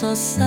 สดใส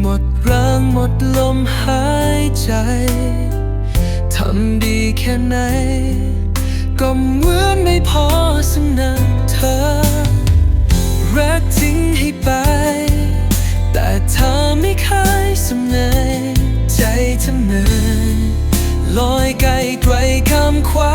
หมดแรงหมดลมหายใจ ทำดีแค่ไหน ก็เหมือนไม่พอสำนักเธอ รักทิ้งให้ไป แต่เธอไม่เคยสำนึกใจเธอเหนื่อยลอยไกลไกลคำคว้า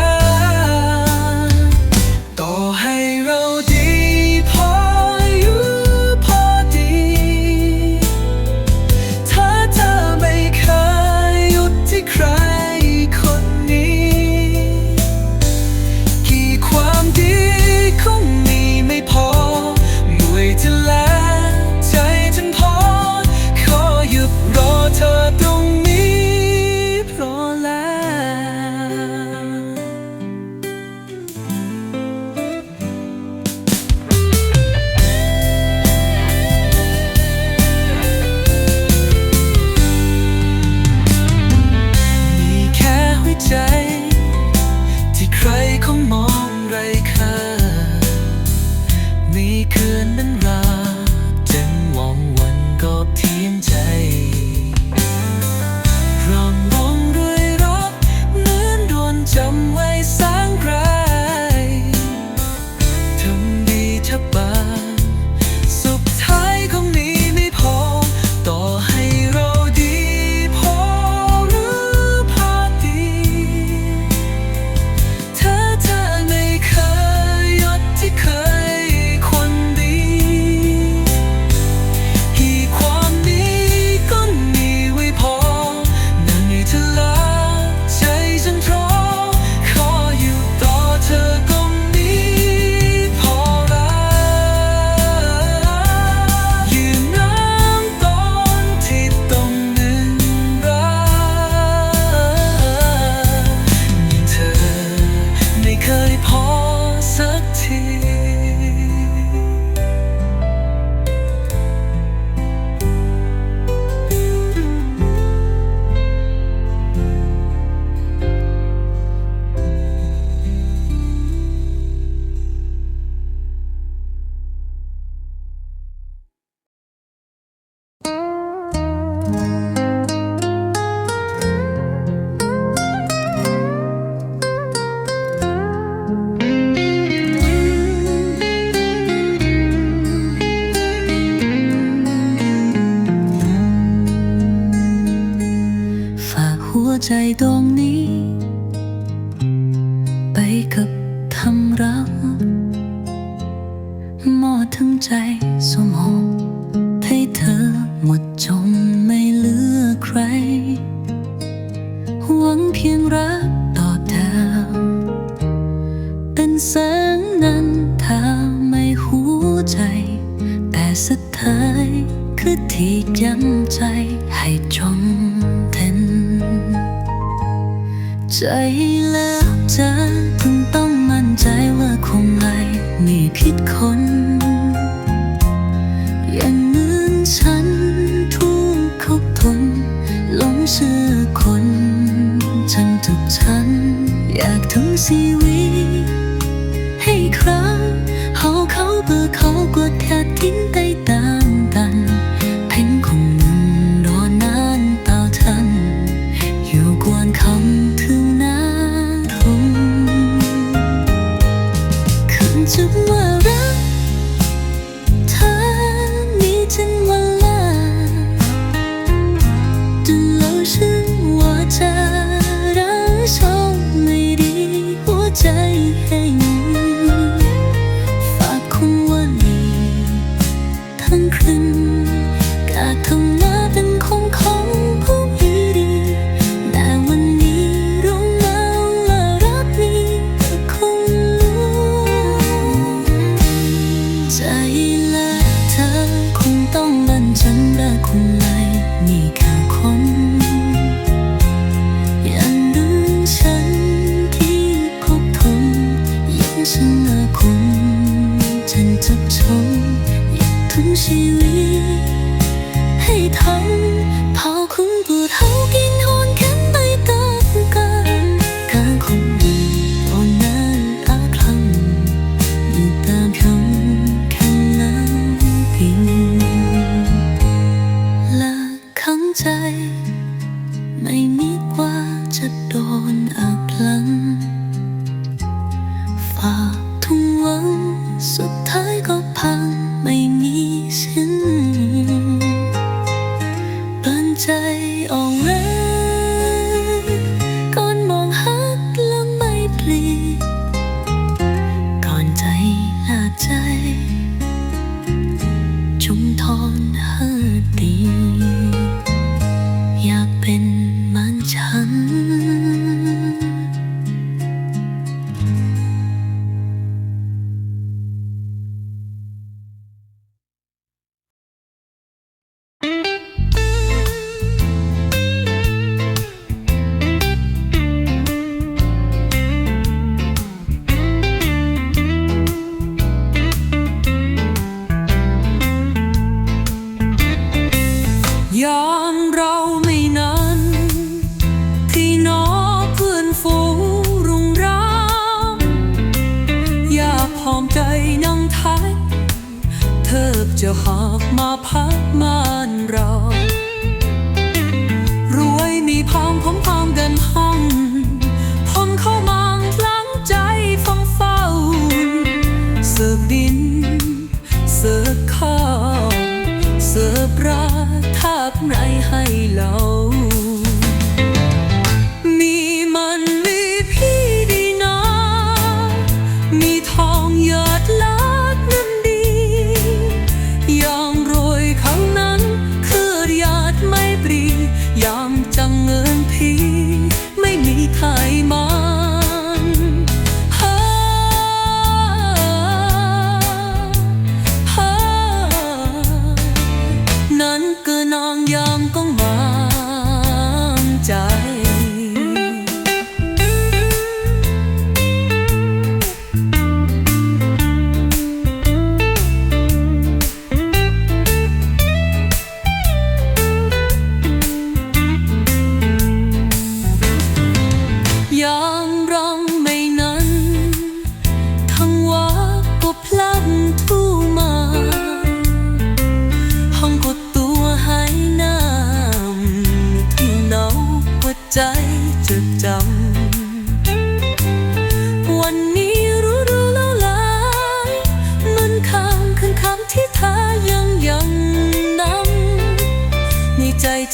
า ทุ่ง ย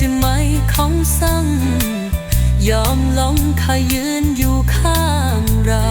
จะไม่ของสั่ง ยอมลองขยืนอยู่ข้างเรา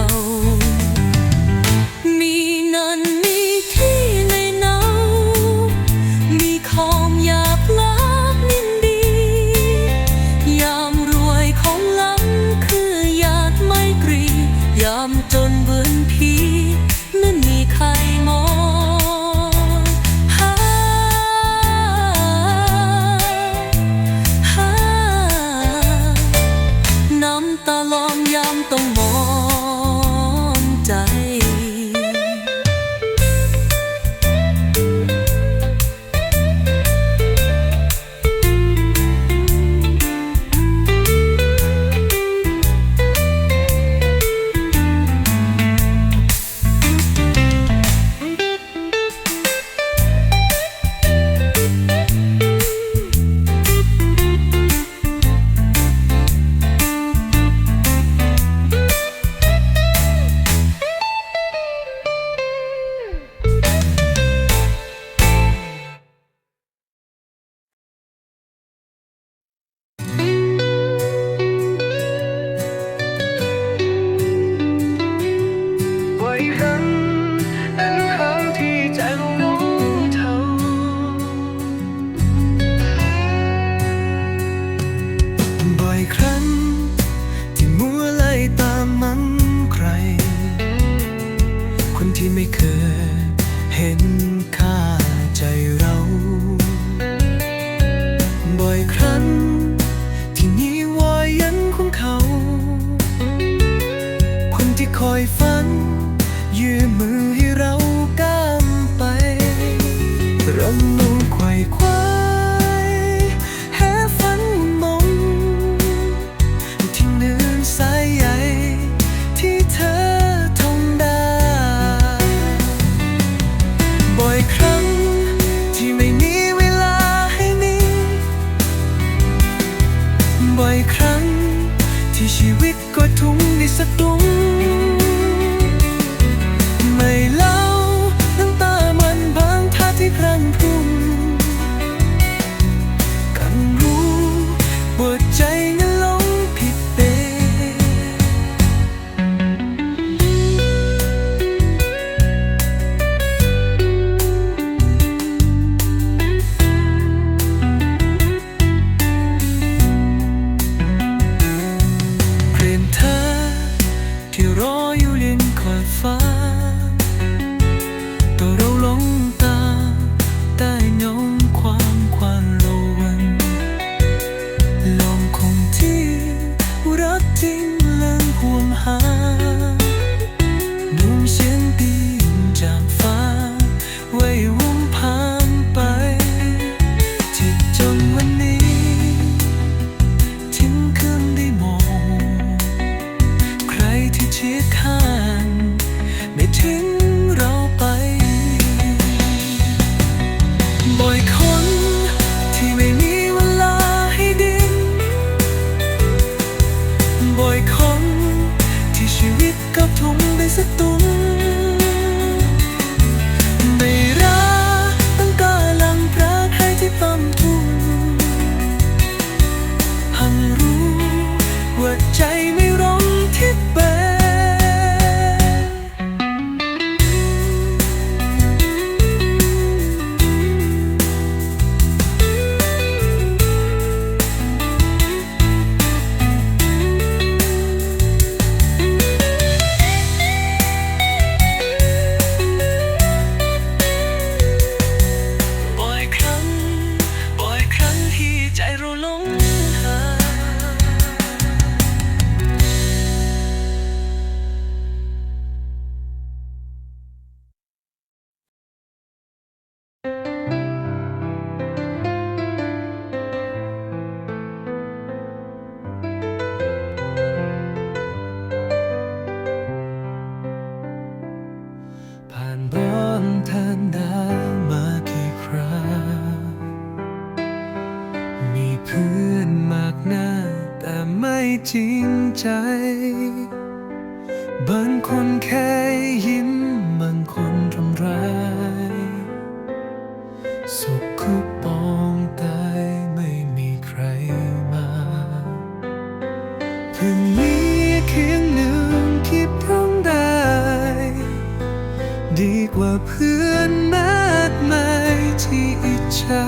ว่าเพื่อนมากมายที่อิจฉา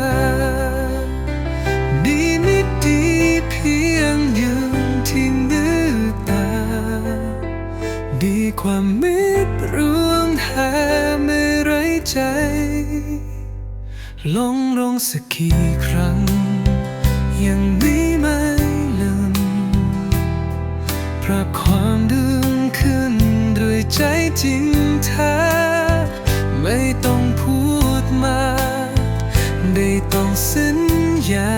ดีนิดดีเพียงยืนที่นื้อตา ดีความมิดร่วงหาไม่ไรใจ ลงลงสักกี่ครั้ง ยังนี้ไม่ลืมปรับความดึงขึ้นด้วยใจจริงแท้ มา ได้ต้องสัญญา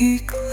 อีก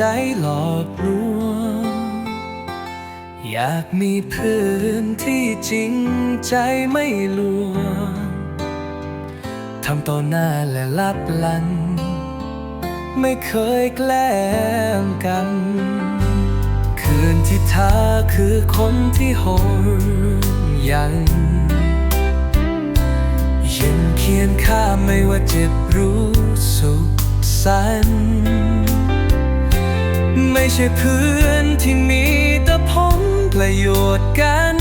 ใจหลอกลวง อยากมีเพื่อนที่จริงใจไม่ลวงทำต่อหน้าและลับหลังไม่เคยแกล้งกัน คืนที่เธอคือคนที่โหดยังยืนเคียงข้าไม่ว่าเจ็บรู้สุขสันต์ ไม่ใช่เพื่อนที่มีแต่ผลประโยชน์กัน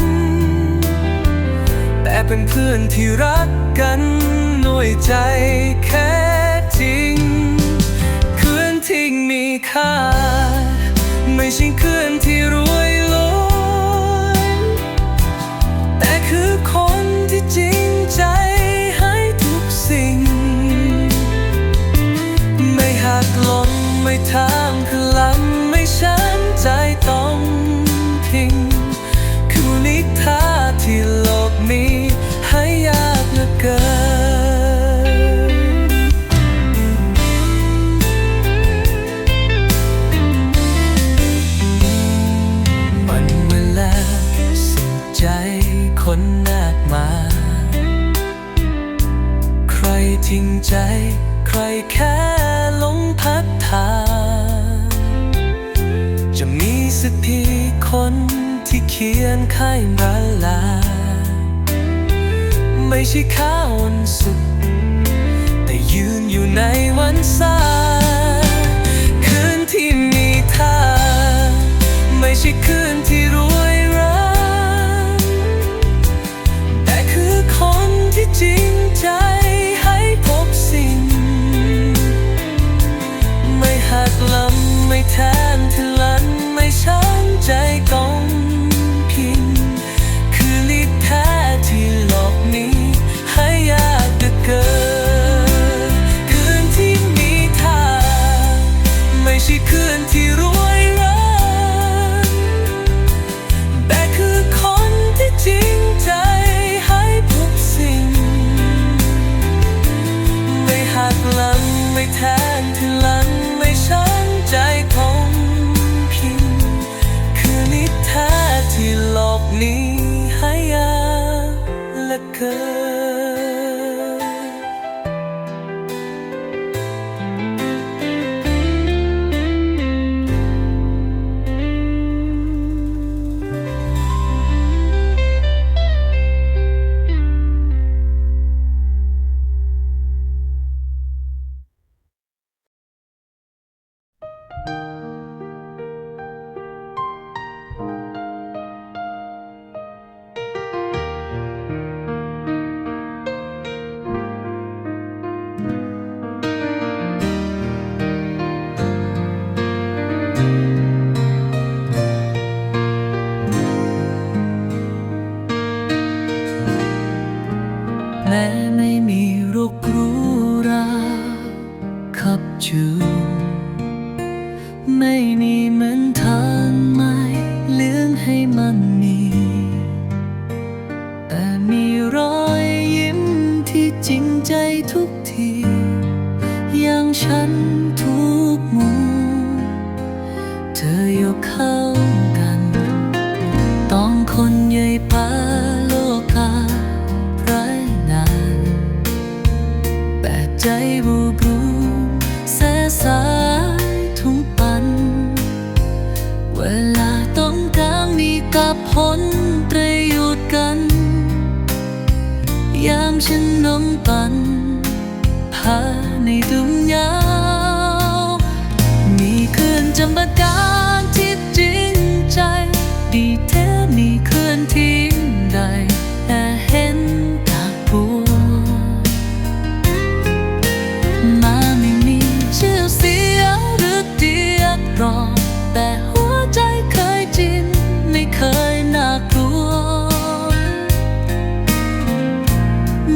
แต่เป็นเพื่อนที่รักกันด้วยใจแค่จริงเพื่อนที่มีค่า ไม่ใช่เพื่อนที่รวยล้นแต่คือคนที่จริงใจให้ทุกสิ่ง ไม่หักหลน ขียนไขมาลา ไม่ใช่ข้าวันสุขแต่ยืนอยู่ในวันสาคืนที่มีท่าไม่ใช่คืนที่รวยรักแต่คือคนที่จริงใจให้พบสิ่ง ไม่หักลำไม่แทนที่ลันไม่ช้ำใจกอง ano. รอมแต่หัวใจเคยจินไม่เคยน่ากลัว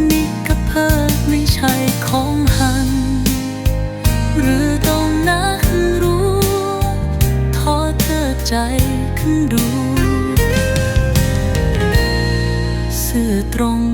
นี่ก็เพิ่งไม่ใช่ของหัน หรือตรงนั้นรู้ทอเธอใจขึ้นดู เสื้อตรง